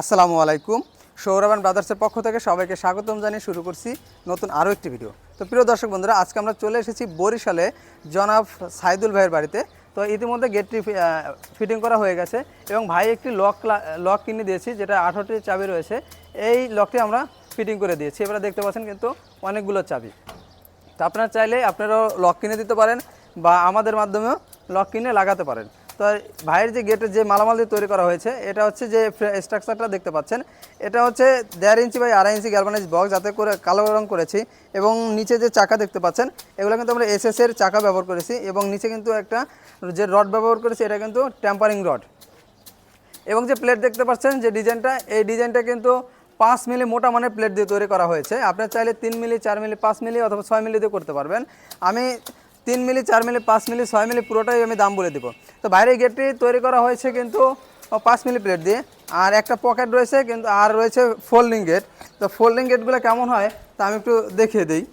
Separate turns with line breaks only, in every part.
আসসালামু আলাইকুম। সৌরভান ব্রাদার্সের পক্ষ থেকে সবাইকে স্বাগতম জানিয়ে শুরু করছি নতুন আরও একটি ভিডিও। তো প্রিয় দর্শক বন্ধুরা, আজকে আমরা চলে এসেছি বরিশালে জনাব সাইদুল ভাইয়ের বাড়িতে। তো ইতিমধ্যে গেটটি ফিটিং করা হয়ে গেছে এবং ভাই একটি লক লক কিনে দিয়েছি, যেটা আঠারোটি চাবি রয়েছে। এই লকটি আমরা ফিটিং করে দিয়েছি। এবারে দেখতে পাচ্ছেন কিন্তু অনেকগুলো চাবি। তো আপনারা চাইলে আপনারাও লক কিনে দিতে পারেন বা আমাদের মাধ্যমেও লক কিনে লাগাতে পারেন। তো ভাইয়ের যে গেটের যে মালামাল দিয়ে তৈরি করা হয়েছে, এটা হচ্ছে যে স্ট্রাকচারটা দেখতে পাচ্ছেন। এটা হচ্ছে দেড় ইঞ্চি বাই আড়াই ইঞ্চি গ্যালভানাইজ বক্স যাতে করে কালো রং করেছি এবং নিচে যে চাকা দেখতে পাচ্ছেন, এগুলো কিন্তু আমরা এসএস এর চাকা ব্যবহার করেছি এবং নিচে কিন্তু একটা যে রড ব্যবহার করেছি, এটা কিন্তু ট্যাম্পারিং রড এবং যে প্লেট দেখতে পাচ্ছেন, যে ডিজাইনটা এই ডিজাইনটা কিন্তু পাঁচ মিলি মোটা মানের প্লেট দিয়ে তৈরি করা হয়েছে। আপনার চাইলে তিন মিলি, চার মিলি, পাঁচ মিলি অথবা ছয় মিলি দিয়ে করতে পারবেন। আমি তিন মিলি, চার মিলি, পাঁচ মিলি, ছয় মিলি পুরোটাই আমি দাম বলে দেবো। তো বাইরের গেটটি তৈরি করা হয়েছে কিন্তু পাঁচ মিলি প্লেট দিয়ে। আর একটা পকেট রয়েছে কিন্তু, আর রয়েছে ফোল্ডিং গেট তো ফোল্ডিং গেটগুলো কেমন হয়, তা আমি একটু দেখিয়ে দিই।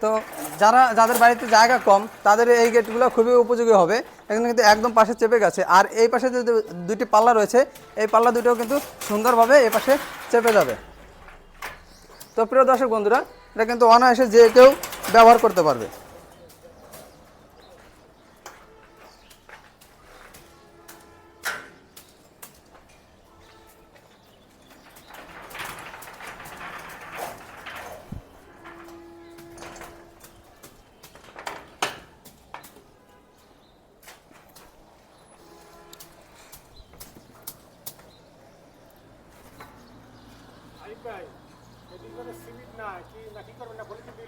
তো যারা, যাদের বাড়িতে জায়গা কম, তাদের এই গেটগুলো খুবই উপযোগী হবে। এখানে কিন্তু একদম পাশে চেপে গেছে। আর এই পাশে যে দু- দুইটি পাল্লা রয়েছে, এই পাল্লা দুটোও কিন্তু সুন্দরভাবে এই পাশে চেপে যাবে। তো প্রিয় দর্শক বন্ধুরা এটা কিন্তু অনায়াসে যে কেউ ব্যবহার করতে পারবে।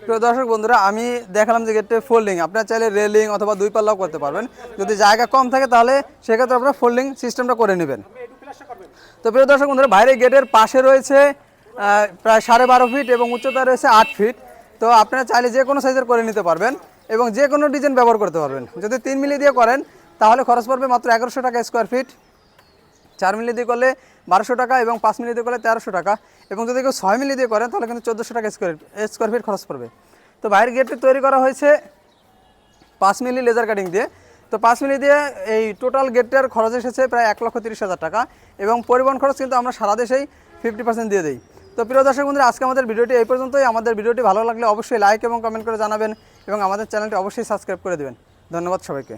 প্রিয় দর্শক বন্ধুরা, আমি দেখালাম যে গেটে ফোল্ডিং আপনারা চাইলে রেলিং অথবা দুই পাল্লাও করতে পারবেন। যদি জায়গা কম থাকে তাহলে সেক্ষেত্রে আপনারা ফোল্ডিং সিস্টেমটা করে নেবেন। তো প্রিয় দর্শক বন্ধুরা বাইরে গেটের পাশে রয়েছে প্রায় সাড়ে বারো ফিট এবং উচ্চতা রয়েছে আট ফিট তো আপনারা চাইলে যে কোনো সাইজের করে নিতে পারবেন এবং যে কোনো ডিজাইন ব্যবহার করতে পারবেন। যদি তিন মিলি দিয়ে করেন, তাহলে খরচ পড়বে মাত্র এগারোশো টাকা স্কোয়ার ফিট চার মিলি দিয়ে করলে বারোশো টাকা এবং পাঁচ মিলি দিয়ে করলে তেরোশো টাকা এবং যদি কেউ ছয় মিলি দিয়ে করেন তাহলে কিন্তু চোদ্দোশো টাকা স্কোয়ার স্কোয়ার ফিট খরচ পড়বে। তো বাইরের গেটটি তৈরি করা হয়েছে পাঁচ মিলি লেজার কাটিং দিয়ে। তো পাঁচ মিলি দিয়ে এই টোটাল গেটটার খরচ এসেছে প্রায় এক লক্ষ তিরিশ হাজার টাকা এবং পরিবহন খরচ কিন্তু আমরা সারা দেশেই ফিফটি পার্সেন্ট দিয়ে দিই। তো প্রিয় দর্শক বন্ধুরা, আজকে আমাদের ভিডিওটি এই পর্যন্তই। আমাদের ভিডিওটি ভালো লাগলে অবশ্যই লাইক এবং কমেন্ট করে জানাবেন এবং আমাদের চ্যানেলটি অবশ্যই সাবস্ক্রাইব করে দেবেন। ধন্যবাদ সবাইকে।